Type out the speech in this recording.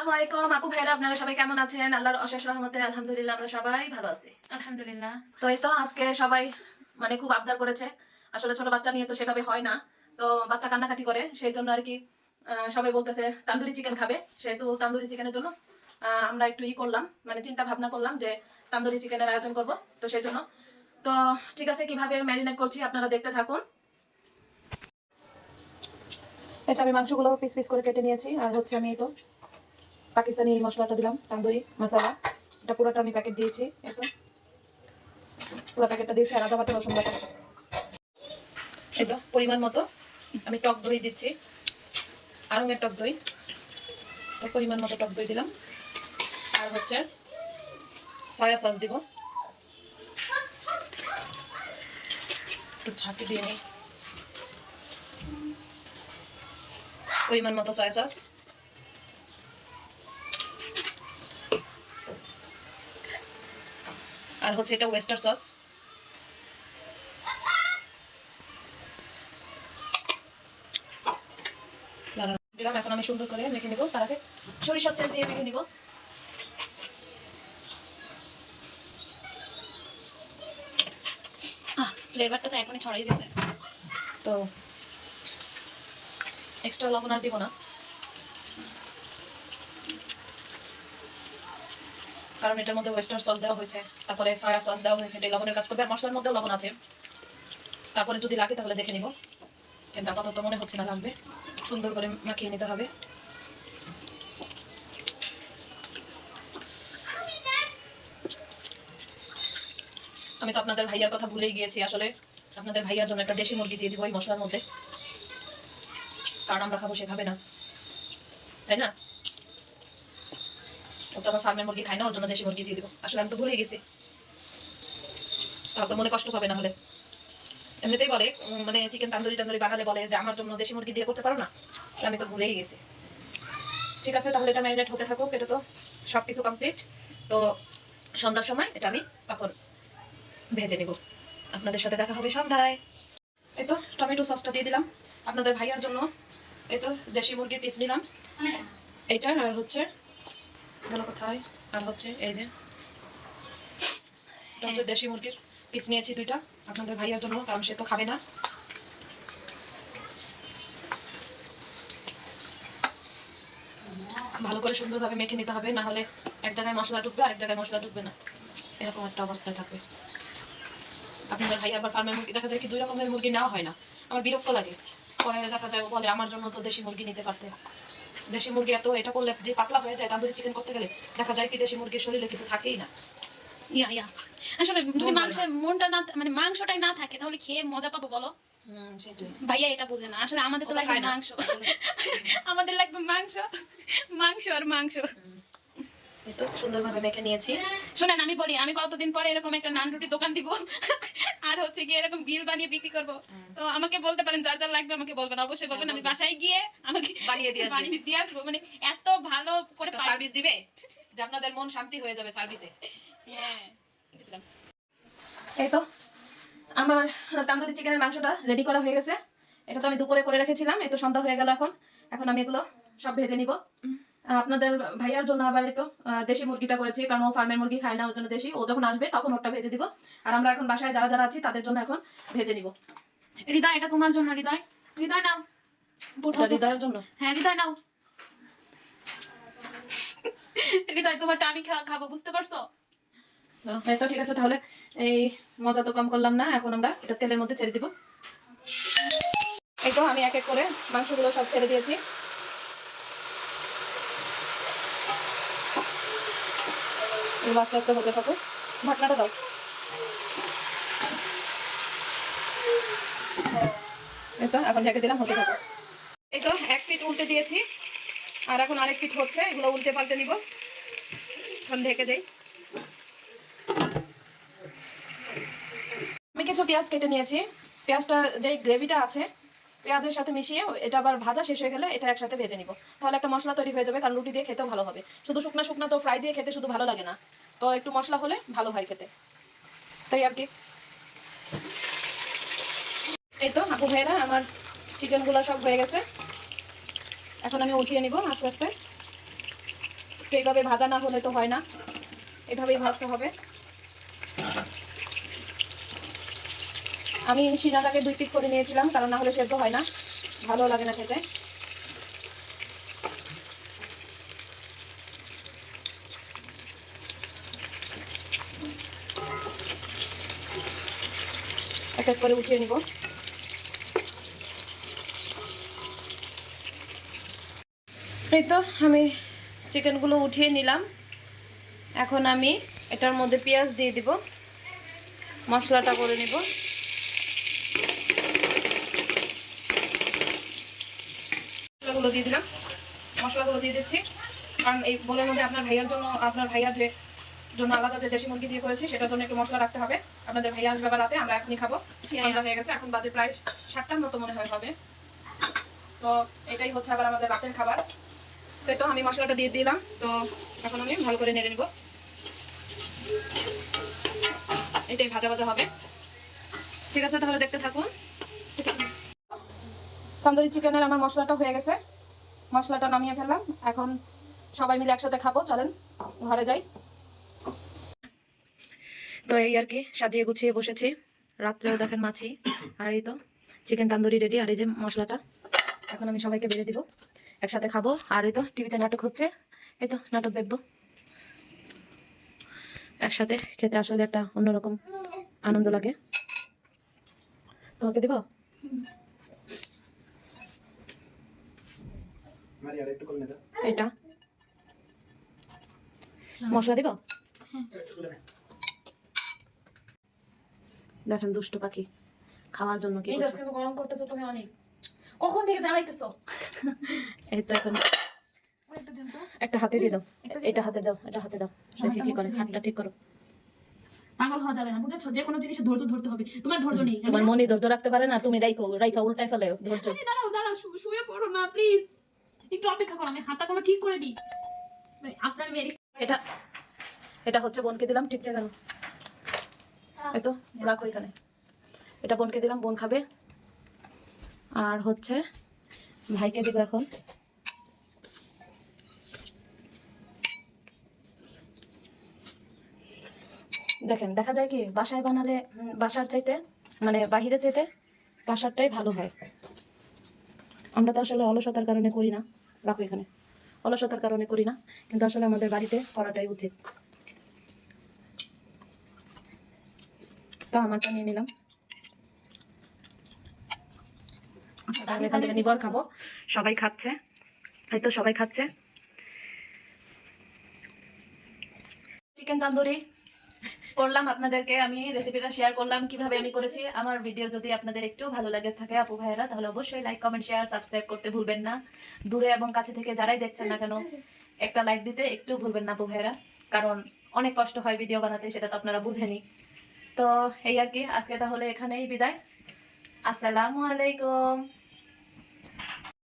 আসসালামাইকুম আপু ভাইরা আপনারা সবাই কেমন আছেন? আল্লাহর অশেষ রহমতে আলহামদুলিল্লাহ আমরা সবাই ভালো আছি। আলহামদুলিল্লাহ। তো এই তো আজকে সবাই মানে খুব আবদার করেছে। আসলে ছোট বাচ্চা নিয়ে তো সেভাবে হয় না। তো বাচ্চা কান্নাকাটি করে সেই জন্য আর কি সবাই বলতেছে তান্দুরি চিকেন খাবে। সেহেতু তান্দুরি চিকেনের জন্য আমরা একটু ই করলাম মানে চিন্তা ভাবনা করলাম যে তান্দুরি চিকেনের আয়োজন করব। তো সেই জন্য তো ঠিক আছে কীভাবে ম্যারিনেট করছি আপনারা দেখতে থাকুন। এই তো আমি মাংসগুলো পিস পিস করে কেটে নিয়েছি আর হচ্ছে আমি এই তো পাকিস্তানি এই মশলাটা দিলাম, তান্দুরি, মশলা। এটা পুরোটা আমি প্যাকেট দিয়েছি, এই তো। পুরো প্যাকেটটা দিয়েছি, আর আদা বাটা, রসুন বাটা। তো, পরিমাণ মতো আমি টক দই দিচ্ছি। আরঙের টক দই। তো পরিমাণ মতো টক দই দিলাম। আর হচ্ছে সয়া সস দিব। একটু ঝাঁকি দিয়ে নিই। পরিমাণ মতো সয়া সস আর হচ্ছে এটা ওয়েস্টার সস দিলাম, এখন আমি সুন্দর করে মেখে নিব। তার আগে সরিষার তেল দিয়ে মেখে ফ্লেভারটা তো এখনই ছড়াই গেছে। তো এক্সট্রা লবণ আর দিব না। কারণ এটার মধ্যে ওয়েস্টার সস দেওয়া হয়েছে, তারপরে সয়া সস দেওয়া হয়েছে, এটা লবণের কাজ করবে, আর মশলার মধ্যেও লবণ আছে। তারপরে যদি লাগে তাহলে দেখে নিব। কিন্তু আপাতত মনে হচ্ছে না লাগবে। সুন্দর করে মাখিয়ে নিতে হবে। আমি তো আপনাদের ভাইয়ার কথা ভুলেই গিয়েছি, আসলে আপনাদের ভাইয়ার জন্য একটা দেশি মুরগি দিয়ে দিব এই মশলার মধ্যে। কারণ আমরা খাব সে খাবে না। তাই না? ও তো আমার ফার্মের মুরগি খায় না ওর জন্য দেশি মুরগি দিয়ে দিব আসলে আমি তো ভুলেই গেছি। তাহলে তো মনে কষ্ট পাবে না হলে। এমনিতেই বলে মানে চিকেন তান্দুরি টান্দুরি বানালে বলে যে আমার জন্য দেশি মুরগি দিয়ে করতে পারো না? আমি তো ভুলেই গেছি। ঠিক আছে তাহলে এটা ম্যারিনেট হতে থাকুক এটা তো সব কিছু কমপ্লিট তো সন্ধ্যার সময় এটা আমি তখন ভেজে নিব। আপনাদের সাথে দেখা হবে সন্ধ্যায়। এই তো টমেটো সসটা দিয়ে দিলাম। আপনাদের ভাইয়ার জন্য এই তো দেশি মুরগির পিস দিলাম এইটা আর হচ্ছে গেল কোথায় আর হচ্ছে এই যে এটা হচ্ছে দেশি মুরগির পিস নিয়েছি দুইটা। আপনাদের ভাইয়ার জন্য কারণ সে তো খাবে না। ভালো করে সুন্দরভাবে মেখে নিতে হবে না হলে এক জায়গায় মশলা ঢুকবে আরেক জায়গায় মশলা ঢুকবে না। এরকম একটা অবস্থায় থাকবে। আপনাদের ভাই আবার ফার্মের মুরগি দেখা যায় কি দুই রকমের মুরগি নেওয়া হয় না। আমার বিরক্ত লাগে। পরে দেখা যায় বলে আমার জন্য তো দেশি মুরগি নিতে পারতে। দেশি মুরগি এত এটা করলে যে পাতলা হয়ে যায় তান্দুরি চিকেন করতে গেলে দেখা যায় কি দেশি মুরগির শরীরে কিছু থাকেই না। ইয়া ইয়া। আসলে যদি মাংসের মনটা না মানে মাংসটাই না থাকে তাহলে খেয়ে মজা পাবো বলো? ভাইয়া এটা বোঝে না। আসলে আমাদের তো লাগবে মাংস। আমাদের লাগবে মাংস মাংস আর মাংস। তো সুন্দরভাবে মেখে নিয়েছি। শুনেন আমি বলি আমি কতদিন পরে এরকম একটা নান রুটি দোকান দিব? আর হচ্ছে গিয়ে এরকম বিল বানিয়ে বিক্রি করব। তো আমাকে বলতে পারেন যার যার লাগবে আমাকে বলবেন। অবশ্যই বলবেন আমি বাসায় গিয়ে আমাকে বানিয়ে দিয়ে বানিয়ে দিয়ে আসব। মানে এত ভালো করে সার্ভিস দিবে যে আপনাদের মন শান্তি হয়ে যাবে সার্ভিসে হ্যাঁ। এই তো আমার তান্দুরি চিকেনের মাংসটা রেডি করা হয়ে গেছে। এটা তো আমি দুপুরে করে রেখেছিলাম এই তো সন্ধ্যা হয়ে গেল এখন। এখন আমি এগুলো সব ভেজে নিব। আপনাদের ভাইয়ার জন্য আবার তো দেশি মুরগিটা করেছি কারণ ও ফার্মের মুরগি খায় না ওর জন্য দেশি। ও যখন আসবে তখন ওটা ভেজে দিব। আর আমরা এখন বাসায় যারা যারা আছি তাদের জন্য এখন ভেজে নিব। হৃদয় এটা তোমার জন্য হৃদয়। হৃদয় নাও। হৃদয়ের জন্য? হ্যাঁ হৃদয় নাও। হৃদয় তোমারটা আমি খাব বুঝতে পারছ? তো ঠিক আছে তাহলে এই মজা তো কম করলাম না এখন আমরা এটা তেলের মধ্যে ছেড়ে দিব। এই তো আমি এক এক করে মাংসগুলো সব ছেড়ে দিয়েছি। এগুলো আস্তে আস্তে হতে থাকুক ঢাকনাটা দাও। তো এখন ঢেকে দিলাম, হতে থাকুক এই তো, এক পিঠ উল্টে দিয়েছি। আর এখন আরেক পিঠ হচ্ছে, এগুলো উল্টে পাল্টে নিব। এখন ঢেকে দেই। আমি কিছু পেঁয়াজ কেটে নিয়েছি। পেঁয়াজটা যেই গ্রেভিটা আছে পেঁয়াজের সাথে মিশিয়ে এটা আবার ভাজা শেষ হয়ে গেলে এটা একসাথে ভেজে নিব। তাহলে একটা মশলা তৈরি হয়ে যাবে, কারণ রুটি দিয়ে খেতেও ভালো হবে। শুধু শুকনা শুকনা তো ফ্রাই দিয়ে খেতে শুধু ভালো লাগে না। তো একটু মশলা হলে ভালো হয় খেতে। তাই আর কি। এই তো আপু ভাইরা আমার চিকেনগুলো সব হয়ে গেছে। এখন আমি উঠিয়ে নিব আস্তে আস্তে। তো এইভাবে ভাজা না হলে তো হয় না। এভাবেই ভাজতে হবে। আমি সিনাটাকে দুই পিস করে নিয়েছিলাম, কারণ না হলে সেদ্ধ হয় না। ভালো লাগে না খেতে। এক এক করে উঠিয়ে নিব। এই তো, আমি চিকেনগুলো উঠিয়ে নিলাম। এখন আমি এটার মধ্যে পেঁয়াজ দিয়ে দিব। মশলাটা করে নিব। মশলাগুলো দিয়ে দিলাম। মশলাগুলো দিয়ে দিচ্ছি। কারণ এই বোলের মধ্যে আপনার ভাইয়ার জন্য আপনার ভাইয়ার যে জন্য আলাদা যে দেশি মুরগি দিয়ে করেছি সেটার জন্য একটু মশলা রাখতে হবে। আপনাদের ভাইয়া আসবে রাতে আমরা এখনই খাব। সন্ধ্যা হয়ে গেছে এখন বাজে প্রায় সাতটার মতো মনে হয় হবে। তো এটাই হচ্ছে আবার আমাদের রাতের খাবার। তাই তো আমি মশলাটা দিয়ে দিলাম। তো এখন আমি ভালো করে নেড়ে নেব। এটাই ভাজা ভাজা হবে। ঠিক আছে তাহলে দেখতে থাকুন। তন্দুরি চিকেনের আমার মশলাটা হয়ে গেছে। মশলাটা নামিয়ে ফেললাম। এখন সবাই মিলে একসাথে খাব, চলেন ঘরে যাই। তো এই আর কি, সাজিয়ে গুছিয়ে বসেছি। রাত্রেও দেখেন মাছি, আর এই তো চিকেন তান্দুরি রেডি আর এই যে মশলাটা। এখন আমি সবাইকে বেড়ে দিব, একসাথে খাব। আর এই তো টিভিতে নাটক হচ্ছে, এই তো নাটক দেখব। একসাথে খেতে আসলে একটা অন্যরকম আনন্দ লাগে। তোমাকে দিব মারিয়া একটু করে দাও এটা। মশলা দিব। দেখেন দুষ্ট পাখি খাওয়ার জন্য কি গরম করতেছো তুমি অনেক। কখন থেকে জ্বালাইতেছো? এই তো এখন। একটা দিন তো। একটা হাতে দিয়ে দাও। এটা হাতে দাও এটা হাতে দাও। দেখি কি করে হাতটা ঠিক করো। পাগল হওয়া যাবে না বুঝেছ? যে কোনো জিনিসে ধৈর্য ধরতে হবে। তোমার ধৈর্য নেই তোমার মনে ধৈর্য রাখতে পারে না তুমি রাইকো রাইকা উল্টাই ফেলে ধৈর্য। দাঁড়াও দাঁড়াও শু- শুয়ে পড়ো না প্লিজ একটু অপেক্ষা করো আমি কোনো ঠিক করে দিই। আপনার মেরি এটা এটা হচ্ছে বোনকে দিলাম ঠিক জায়গা এই তো রাখো এখানে। এটা বোনকে দিলাম বোন খাবে। আর হচ্ছে ভাইকে দিব এখন। দেখেন দেখা যায় কি বাসায় বানালে বাসার চাইতে মানে বাহিরে চাইতে বাসারটাই ভালো হয়। আমরা তো আসলে অলসতার কারণে করি না। রাখো এখানে। অলসতার কারণে করি না, কিন্তু আসলে আমাদের বাড়িতে করাটাই উচিত। তো আমারটা নিয়ে নিলাম। তাহলে এখান থেকে নিব খাব। সবাই খাচ্ছে। এই তো সবাই খাচ্ছে। চিকেন তান্দুরি। করলাম আপনাদেরকে, আমি রেসিপিটা শেয়ার করলাম কীভাবে আমি করেছি। আমার ভিডিও যদি আপনাদের একটু ভালো লাগে থাকে আপু ভাইয়েরা, তাহলে অবশ্যই লাইক কমেন্ট শেয়ার সাবস্ক্রাইব করতে ভুলবেন না। দূরে এবং কাছে থেকে যারাই দেখছেন না কেন, একটা লাইক দিতে একটু ভুলবেন না আপু ভাইয়েরা, কারণ অনেক কষ্ট হয় ভিডিও বানাতে, সেটা তো আপনারা বুঝেনি তো এই আর কি, আজকে তাহলে এখানেই বিদায়। আসসালামু আলাইকুম।